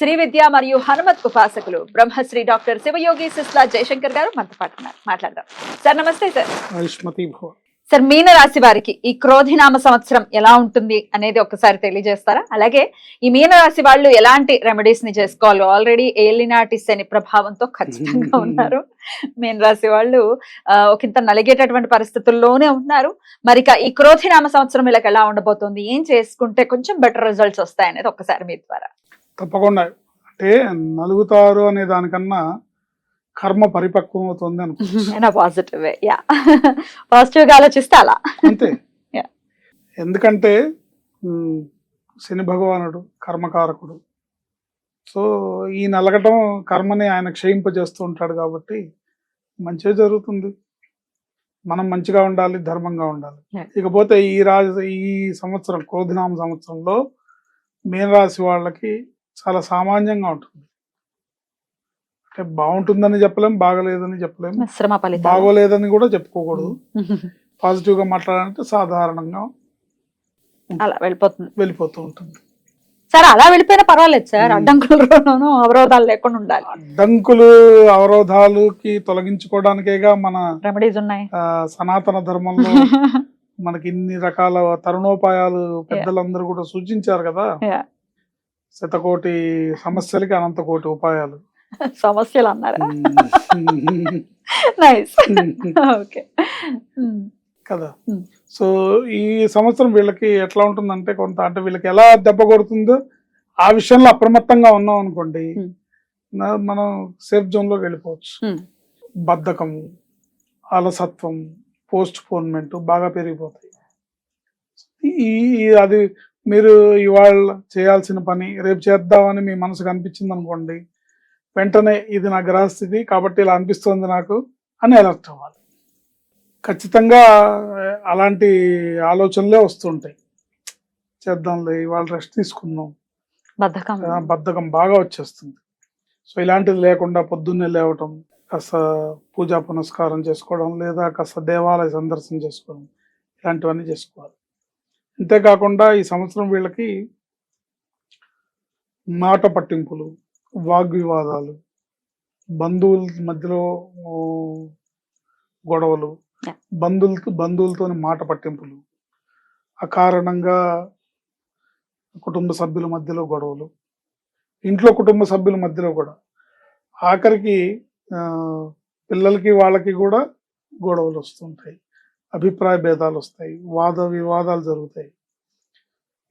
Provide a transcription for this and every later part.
Shri Vidya మరియు హనుమత్ ఉపాసకులు Brahmasri doctor Shivayogi Sisla Jayashankar గారు మనతో పాటు మాట్లాడదాం. సార్ నమస్తే సార్. సార్ మీన రాశి వారికి ఈ క్రోధినామ సంవత్సరం ఎలా ఉంటుంది అనేది ఒకసారి తెలియజేస్తారా? అలాగే ఈ మీన రాశి వాళ్ళు ఎలాంటి రెమెడీస్ని చేసుకోవాలి? ఆల్రెడీ ఏలినాటి శని ప్రభావంతో ఖచ్చితంగా ఉన్నారు. మీన రాశి వాళ్ళు ఒకంత నలిగేటటువంటి పరిస్థితుల్లోనే ఉన్నారు మరి ఈ క్రోధినామ సంవత్సరం వీళ్ళకి ఎలా ఉండబోతుంది? ఏం చేసుకుంటే కొంచెం బెటర్ రిజల్ట్స్ వస్తాయనేది ఒకసారి మీ ద్వారా. తప్పకుండా. అంటే నలుగుతారు అనే దానికన్నా కర్మ పరిపక్వం అవుతుంది అనుకో పాజిటివ్. యా. పాజిటివ్గా ఆలోచిస్తే అలా. అంతే. ఎందుకంటే శని భగవానుడు కర్మకారకుడు. సో ఈ నలగటం కర్మని ఆయన క్షయింపజేస్తూ ఉంటాడు కాబట్టి మంచిగా జరుగుతుంది. మనం మంచిగా ఉండాలి ధర్మంగా ఉండాలి. ఇకపోతే ఈ రాజు ఈ సంవత్సరం క్రోధినామ సంవత్సరంలో మీనరాశి వాళ్ళకి చాలా సామాన్యంగా ఉంటుంది. అంటే బాగుంటుందని చెప్పలేం బాగలేదని చెప్పలేం ఫలితాలు. బాగోలేదని కూడా చెప్పుకోకూడదు. పాజిటివ్గా మాట్లాడాలంటే సాధారణంగా అలా వెళ్ళిపోతుంది. వెళ్ళిపోతూ ఉంటుంది. సార్ అలా వెళ్ళిపోయినా పర్వాలేదు సార్. అడ్డంకులలోనూ అవరోధాలు లేకుండా ఉండాలి. అడ్డంకులు అవరోధాలుకి తొలగించుకోవడానికేగా మన రెమెడీస్ ఉన్నాయి. సనాతన ధర్మంలో మనకి ఇన్ని రకాల తరుణోపాయాలు పెద్దలందరూ కూడా సూచించారు కదా. శతకోటి సమస్యలకి అనంత కోటి ఉపాయాలు. సమస్యలు అన్నారా నైస్ ఓకే కదా. Hmm. సో ఈ సంవత్సరం వీళ్ళకి ఎట్లా ఉంటుందంటే కొంత అంటే వీళ్ళకి ఎలా దెబ్బ కొడుతుందో ఆ విషయంలో అప్రమత్తంగా ఉన్నాం అనుకోండి Hmm. మనం సేఫ్ జోన్లోకి వెళ్ళిపోవచ్చు. Hmm. బద్ధకం అలసత్వం పోస్ట్ పోన్మెంట్ బాగా పెరిగిపోతాయి. ఈ- అది మీరు ఇవాళ చేయాల్సిన పని రేపు చేద్దామని మీ మనసుకు అనిపించింది అనుకోండి వెంటనే ఇది నా గ్రహస్థితి కాబట్టి ఇలా అనిపిస్తుంది నాకు అని అలర్ట్ అవ్వాలి. ఖచ్చితంగా అలాంటి ఆలోచనలే వస్తుంటాయి. చేద్దాంలే ఇవాళ రెస్ట్ తీసుకుందాం. బద్ధకం. బద్ధకం బాగా వచ్చేస్తుంది. సో ఇలాంటిది లేకుండా పొద్దున్నే లేవటం కాస్త పూజా పునస్కారం చేసుకోవడం లేదా కాస్త దేవాలయ సందర్శన చేసుకోవడం ఇలాంటివన్నీ చేసుకోవాలి. అంతేకాకుండా ఈ సంవత్సరం వీళ్ళకి మాట పట్టింపులు వాగ్వివాదాలు బంధువుల మధ్యలో గొడవలు. బంధువులతో బంధువులతోని మాట పట్టింపులు అకారణంగా కుటుంబ సభ్యుల మధ్యలో గొడవలు ఇంట్లో కుటుంబ సభ్యుల మధ్యలో కూడా ఆఖరికి పిల్లలకి వాళ్ళకి కూడా గొడవలు వస్తుంటాయి అభిప్రాయ భేదాలు వస్తాయి వాద వివాదాలు జరుగుతాయి.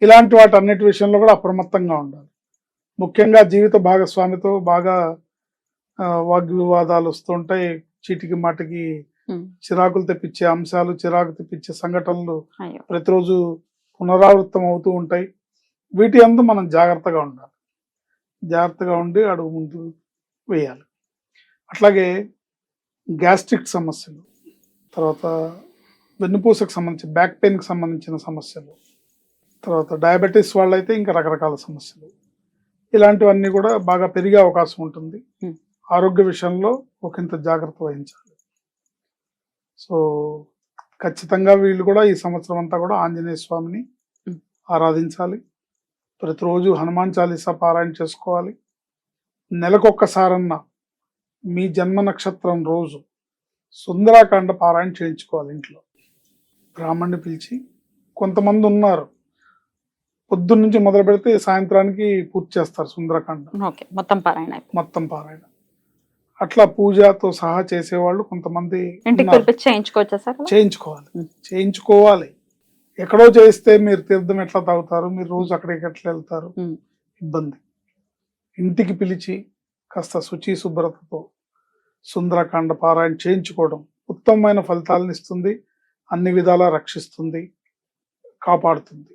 ఇలాంటి వాటి అన్నిటి విషయంలో కూడా అప్రమత్తంగా ఉండాలి. ముఖ్యంగా జీవిత భాగస్వామితో బాగా వాగ్వివాదాలు వస్తుంటాయి. చీటికి మాటికి. చిరాకులు తెప్పించే అంశాలు చిరాకు తెప్పించే సంఘటనలు ప్రతిరోజు పునరావృతం అవుతూ ఉంటాయి. వీటి అందు మనం జాగ్రత్తగా ఉండాలి. జాగ్రత్తగా ఉండి అడుగు ముందు వేయాలి. అట్లాగే గ్యాస్ట్రిక్ సమస్యలు తర్వాత వెన్నుపూసకు సంబంధించి బ్యాక్ పెయిన్కి సంబంధించిన సమస్యలు. తర్వాత డయాబెటీస్ వాళ్ళైతే ఇంకా రకరకాల సమస్యలు. ఇలాంటివన్నీ కూడా బాగా పెరిగే అవకాశం ఉంటుంది. Hmm. ఆరోగ్య విషయంలో ఒకంత జాగ్రత్త వహించాలి. సో ఖచ్చితంగా వీళ్ళు కూడా ఈ సంవత్సరం అంతా కూడా ఆంజనేయ స్వామిని Hmm. ఆరాధించాలి. ప్రతిరోజు హనుమాన్ చాలీసా పారాయణ చేసుకోవాలి. నెలకొక్కసారన్నా మీ జన్మ నక్షత్రం రోజు సుందరాకాండ పారాయణ చేయించుకోవాలి ఇంట్లో. బ్రాహ్మణ్ణి పిలిచి కొంతమంది ఉన్నారు. పొద్దున్న నుంచి మొదలు పెడితే సాయంత్రానికి పూర్తి చేస్తారు సుందరకాండ. ఓకే మొత్తం పారాయణ. మొత్తం పారాయణ. అట్లా పూజతో సహా చేసేవాళ్ళు కొంతమంది? చేయించుకోవాలి. చేయించుకోవాలి. ఎక్కడో చేస్తే మీరు తీర్థం ఎట్లా తాగుతారు? మీరు రోజు అక్కడికి ఎట్లా వెళ్తారు. ఇబ్బంది. ఇంటికి పిలిచి కాస్త శుచి శుభ్రతతో సుందరకాండ పారాయణ చేయించుకోవడం ఉత్తమమైన ఫలితాలను ఇస్తుంది. అన్ని విధాలా రక్షిస్తుంది కాపాడుతుంది.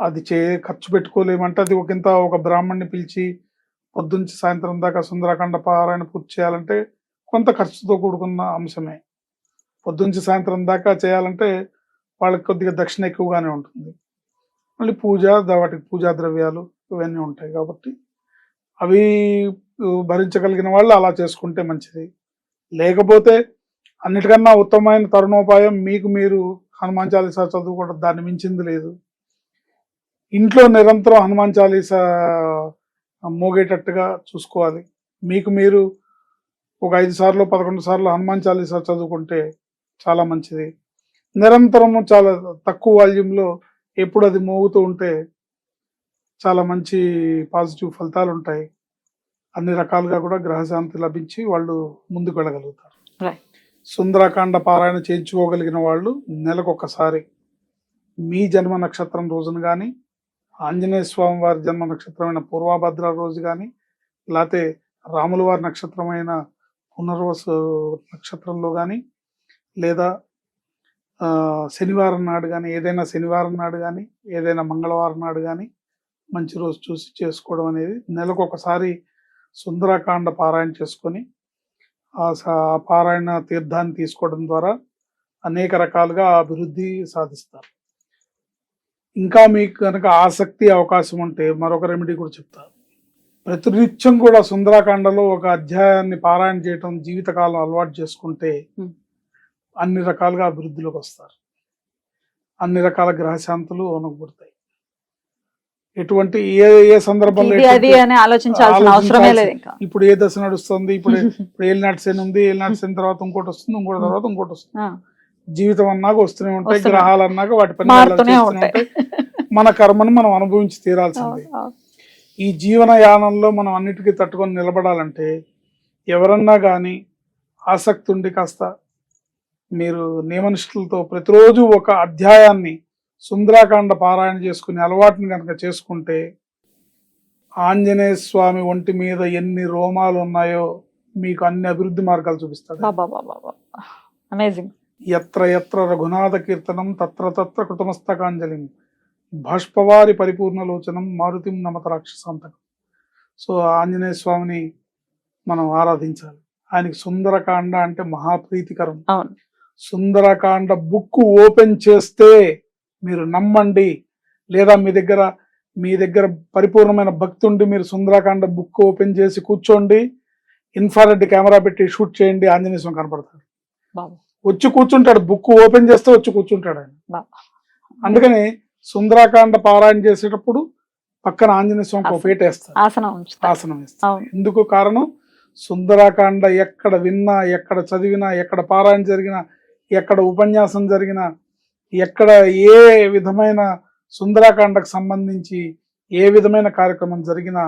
అది చే ఖర్చు పెట్టుకోలేమంటే అది ఒకంత ఒక బ్రాహ్మణ్ణి పిలిచి పొద్దుంచి సాయంత్రం దాకా సుందరాఖండ పారాయణ పూర్తి చేయాలంటే కొంత ఖర్చుతో కూడుకున్న అంశమే. పొద్దుంచి సాయంత్రం దాకా చేయాలంటే వాళ్ళకి కొద్దిగా దక్షిణ ఎక్కువగానే ఉంటుంది. మళ్ళీ పూజ వాటికి పూజా ద్రవ్యాలు ఇవన్నీ ఉంటాయి కాబట్టి అవి భరించగలిగిన వాళ్ళు అలా చేసుకుంటే మంచిది. లేకపోతే అన్నిటికన్నా ఉత్తమమైన తరుణోపాయం మీకు మీరు హనుమాన్ చాలీసా చదువుకోవడం దాన్ని మించింది లేదు. ఇంట్లో నిరంతరం హనుమాన్ చాలీసా మోగేటట్టుగా చూసుకోవాలి. మీకు మీరు ఒక ఐదు సార్లు పదకొండు సార్లు హనుమాన్ చాలీసా చదువుకుంటే చాలా మంచిది. నిరంతరము చాలా తక్కువ వాల్యూమ్లో ఎప్పుడు అది మోగుతూ ఉంటే చాలా మంచి పాజిటివ్ ఫలితాలు ఉంటాయి అన్ని రకాలుగా కూడా గ్రహశాంతి లభించి వాళ్ళు ముందుకు వెళ్ళగలుగుతారు. రైట్ సుందరకాండ పారాయణ చేయించుకోగలిగిన వాళ్ళు నెలకొకసారి మీ జన్మ నక్షత్రం రోజున కానీ ఆంజనేయ స్వామి వారి జన్మ నక్షత్రమైన పూర్వభద్ర రోజు కానీ లేకపోతే రాముల వారి నక్షత్రమైన పునర్వసు నక్షత్రంలో కానీ లేదా శనివారం నాడు కానీ ఏదైనా శనివారం నాడు కానీ ఏదైనా మంగళవారం నాడు కానీ మంచి రోజు చూసి చేసుకోవడం అనేది నెలకు ఒకసారి సుందరకాండ పారాయణ చేసుకొని ఆ పారాయణ తీర్థాన్ని తీసుకోవడం ద్వారా అనేక రకాలుగా అభివృద్ధి సాధిస్తారు. ఇంకా మీకు కనుక ఆసక్తి అవకాశం ఉంటే మరొక రెమెడీ కూడా చెప్తారు ప్రతినిత్యం కూడా సుందరకాండలో ఒక అధ్యాయాన్ని పారాయణ చేయటం జీవితకాలం అలవాటు చేసుకుంటే. అన్ని రకాలుగా అభివృద్ధిలోకి వస్తారు. అన్ని రకాల గ్రహశాంతులు ఒనగబడతాయి ఎటువంటి ఏ ఏ సందర్భంలో అది అని ఆలోచించాల్సిన అవసరమే లేదు ఇంకా. ఇప్పుడు ఏ దశ నడుస్తుంది? ఇప్పుడు ఇప్పుడు ఏలినాటి శని ఉంది ఏలినాటి శని తర్వాత ఇంకోటి వస్తుంది ఇంకోటి తర్వాత ఇంకోటి వస్తుంది. జీవితం అన్నాక వస్తూనే ఉంటాయి గ్రహాలు అన్నాక వాటి పని మన కర్మను మనం అనుభవించి తీరాల్సిందే. ఈ జీవన యానంలో మనం అన్నిటికీ తట్టుకొని నిలబడాలంటే ఎవరన్నా కానీ ఆసక్తి ఉండి కాస్త మీరు నియమనిష్టలతో ప్రతిరోజు ఒక అధ్యాయాన్ని సుందరాకాండ పారాయణ చేసుకునే అలవాటుని కనుక చేసుకుంటే ఆంజనేయ స్వామి ఒంటి మీద ఎన్ని రోమాలు ఉన్నాయో మీకు అన్ని అభివృద్ధి మార్గాలు చూపిస్తాడు. అమేజింగ్ ఎత్ర ఎత్ర రఘునాథ కీర్తనం తత్ర తత్ర కృతమస్తకాంజలిం బాష్పవారి పరిపూర్ణలోచనం మారుతిం నమత రాక్షసాంతకం. సో ఆంజనేయ స్వామిని మనం ఆరాధించాలి. ఆయనకి సుందరకాండ అంటే మహాప్రీతికరం. సుందరకాండ బుక్ ఓపెన్ చేస్తే మీరు నమ్మండి. లేదా మీ దగ్గర మీ దగ్గర పరిపూర్ణమైన భక్తి ఉండి మీరు సుందరకాండ బుక్ ఓపెన్ చేసి కూర్చోండి. ఇన్ఫ్రారెడ్ కెమెరా పెట్టి షూట్ చేయండి. ఆంజనేయ స్వామి కనపడతాడు వచ్చి కూర్చుంటాడు. బుక్ ఓపెన్ చేస్తే వచ్చి కూర్చుంటాడు ఆయన. అందుకని సుందరాకాండ పారాయణ చేసేటప్పుడు పక్కన ఆంజనేయ స్వామికి ఒక ఆసనం. పీట వేస్తారు. ఆసనం వేస్తారు. ఎందుకు కారణం? సుందరాకాండ ఎక్కడ విన్నా ఎక్కడ చదివినా ఎక్కడ పారాయణ జరిగినా ఎక్కడ ఉపన్యాసం జరిగినా ఎక్కడ ఏ విధమైన సుందరాకాండకు సంబంధించి ఏ విధమైన కార్యక్రమం జరిగినా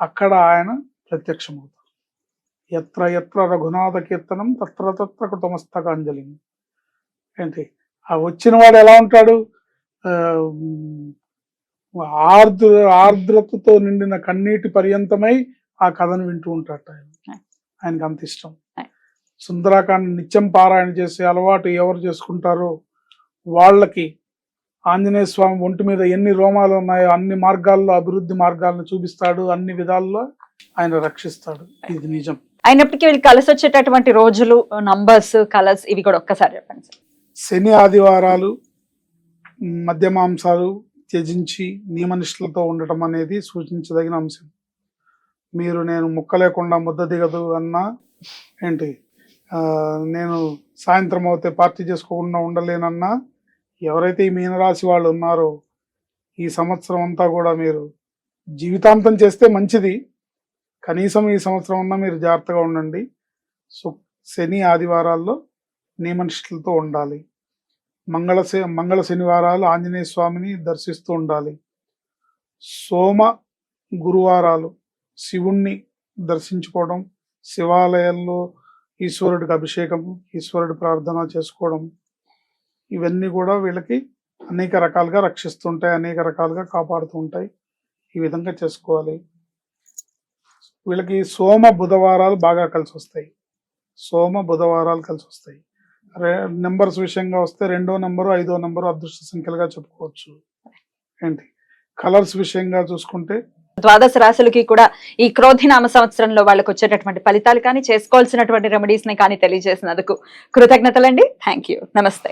అక్కడ ఆయన ప్రత్యక్షమవుతారు ఎత్ర ఎత్ర రఘునాథ కీర్తనం తత్ర తత్ర కృతమస్తకాంజలి. ఏంటి? ఆ వచ్చిన వాడు ఎలా ఉంటాడు? ఆర్ద్ర ఆర్ద్రతతో నిండిన కన్నీటి పర్యంతమై ఆ కథను వింటూ ఉంటాడు ఆయన. ఆయనకి అంత ఇష్టం. సుందరాకాండ నిత్యం పారాయణ చేసే అలవాటు ఎవరు చేసుకుంటారో వాళ్ళకి ఆంజనేయ స్వామి ఒంటి మీద ఎన్ని రోమాలు ఉన్నాయో అన్ని మార్గాల్లో అభివృద్ధి మార్గాలను చూపిస్తాడు అన్ని విధాల్లో ఆయన రక్షిస్తాడు. ఇది నిజం. అయినప్పటికీ వీళ్ళు కలిసి వచ్చేటటువంటి రోజులు నంబర్స్ కలర్స్ ఇవి కూడా ఒక్కసారి చెప్పండి సార్. శని ఆదివారాలు మద్య మాంసాలు త్యజించి నియమనిష్టలతో ఉండటం అనేది సూచించదగిన అంశం. మీరు నేను ముక్క లేకుండా ముద్ద దిగదు అన్నా ఏంటి? నేను సాయంత్రం అవుతే పార్టీ చేసుకోకుండా ఉండలేనన్నా ఎవరైతే ఈ మీనరాశి వాళ్ళు ఉన్నారో ఈ సంవత్సరం అంతా కూడా మీరు జీవితాంతం చేస్తే మంచిది. కనీసం ఈ సంవత్సరం అన్నా మీరు జాగ్రత్తగా ఉండండి. సో శని ఆదివారాల్లో నియమనిష్ఠులతో ఉండాలి. మంగళ శ- మంగళ శనివారాలు ఆంజనేయ స్వామిని దర్శిస్తూ ఉండాలి. సోమ గురువారాలు శివుణ్ణి దర్శించుకోవడం శివాలయాల్లో ఈశ్వరుడికి అభిషేకం ఈశ్వరుడి ప్రార్థన చేసుకోవడం ఇవన్నీ కూడా వీళ్ళకి అనేక రకాలుగా రక్షిస్తుంటాయి అనేక రకాలుగా కాపాడుతూ ఉంటాయి ఈ విధంగా చేసుకోవాలి. వీళ్ళకి సోమ బుధవారాలు బాగా కలిసి వస్తాయి. సోమ బుధవారాలు కలిసి వస్తాయి. నెంబర్స్ విషయంగా వస్తే రెండో నెంబరు ఐదో నెంబరు అదృష్ట సంఖ్యలుగా చెప్పుకోవచ్చు. ఏంటి? కలర్స్ విషయంగా చూసుకుంటే ద్వాదశ రాశులకి కూడా ఈ క్రోధినామ సంవత్సరంలో వాళ్ళకి వచ్చేటటువంటి ఫలితాలు కానీ చేసుకోవాల్సినటువంటి రెమెడీస్ని కానీ తెలియజేసినందుకు కృతజ్ఞతలండి. థ్యాంక్ యూ నమస్తే.